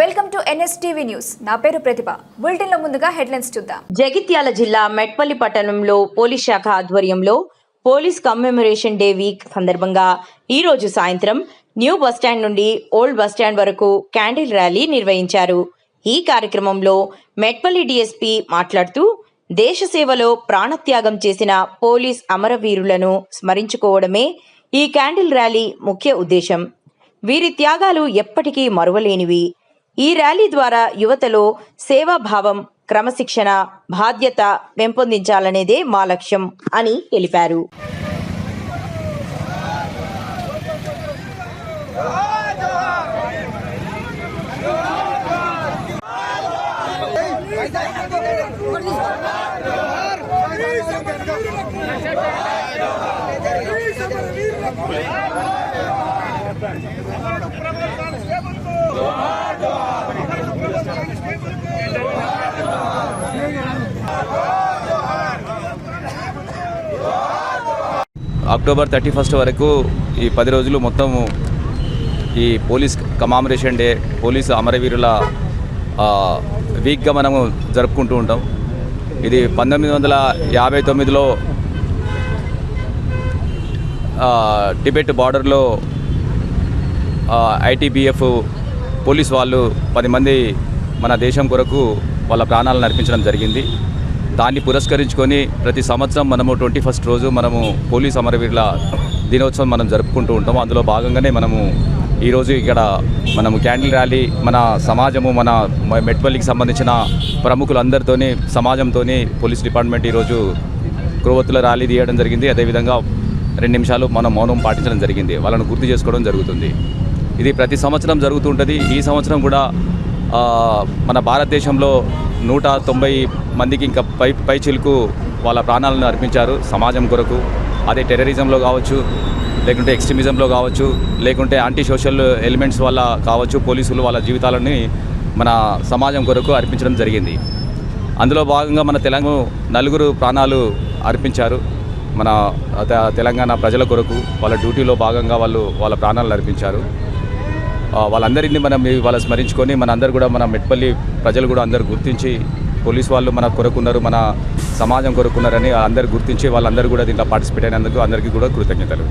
Welcome to NSTV news. నా పేరు ప్రతిభ. బులెటిన్లో ముందుగా హెడ్లైన్స్ చూద్దాం. జగిత్యాల జిల్లా మెట్పల్లి పట్టణంలో పోలీస్ శాఖ ఆధ్వర్యంలో పోలీస్ కమ్మెమరేషన్ డే వీక్ సందర్భంగా ఈ రోజు సాయంత్రం న్యూ బస్టాండ్ నుండి ఓల్డ్ బస్టాండ్ వరకు క్యాండిల్ ర్యాలీ నిర్వహించారు. ఈ కార్యక్రమంలో మెట్పల్లి డీఎస్పీ మాట్లాడుతూ దేశ సేవలో ప్రాణత్యాగం చేసిన పోలీస్ అమరవీరులను స్మరించుకోవడమే ఈ క్యాండిల్ ర్యాలీ ముఖ్య ఉద్దేశం. వీరి త్యాగాలు ఎప్పటికీ మరువలేనివి. ఈ ర్యాలీ ద్వారా యువతలో సేవాభావం క్రమశిక్షణ బాధ్యత పెంపొందించాలనేదే మా లక్ష్యం అని తెలిపారు. అక్టోబర్ థర్టీ ఫస్ట్ వరకు ఈ పది రోజులు మొత్తం ఈ పోలీస్ కమామరేషన్ డే పోలీసు అమరవీరుల వీక్గా మనము జరుపుకుంటూ ఉంటాం. ఇది పంతొమ్మిది వందల యాభై తొమ్మిదిలో టిబెట్ బార్డర్లో ఐటీబీఎఫ్ పోలీస్ వాళ్ళు పది మంది మన దేశం కొరకు వాళ్ళ ప్రాణాలను అర్పించడం జరిగింది. దాన్ని పురస్కరించుకొని ప్రతి సంవత్సరం మనము ట్వంటీ ఫస్ట్ రోజు మనము పోలీస్ అమరవీరుల దినోత్సవం మనం జరుపుకుంటూ ఉంటాము. అందులో భాగంగానే మనము ఈరోజు ఇక్కడ మనము క్యాండిల్ ర్యాలీ మన సమాజము మన మెట్పల్లికి సంబంధించిన ప్రముఖులందరితోని సమాజంతో పోలీస్ డిపార్ట్మెంట్ ఈరోజు క్రోవత్తుల ర్యాలీ తీయడం జరిగింది. అదేవిధంగా రెండు నిమిషాలు మనం మౌనం పాటించడం జరిగింది. వాళ్ళను గుర్తు చేసుకోవడం జరుగుతుంది. ఇది ప్రతి సంవత్సరం జరుగుతుంటుంది. ఈ సంవత్సరం కూడా మన భారతదేశంలో నూట తొంభై మందికి ఇంకా పై పై చిలుకు వాళ్ళ ప్రాణాలను అర్పించారు సమాజం కొరకు. అదే టెర్రరిజంలో కావచ్చు లేకుంటే ఎక్స్ట్రీమిజంలో కావచ్చు లేకుంటే యాంటీ సోషల్ ఎలిమెంట్స్ వల్ల కావచ్చు పోలీసులు వాళ్ళ జీవితాలని మన సమాజం కొరకు అర్పించడం జరిగింది. అందులో భాగంగా మన తెలంగాణ నలుగురు ప్రాణాలు అర్పించారు. మన త- తెలంగాణ ప్రజల కొరకు వాళ్ళ డ్యూటీలో భాగంగా వాళ్ళు వాళ్ళ ప్రాణాలను అర్పించారు. వాళ్ళందరినీ మనం వాళ్ళ స్మరించుకొని మన కూడా మన మెట్పల్లి ప్రజలు కూడా అందరు గుర్తించి పోలీస్ వాళ్ళు మన కొరకున్నారు మన సమాజం కొరకున్నారని అందరు గుర్తించి వాళ్ళందరూ కూడా దీంట్లో పార్టిసిపేట్ అయినందుకు అందరికీ కూడా కృతజ్ఞతలు.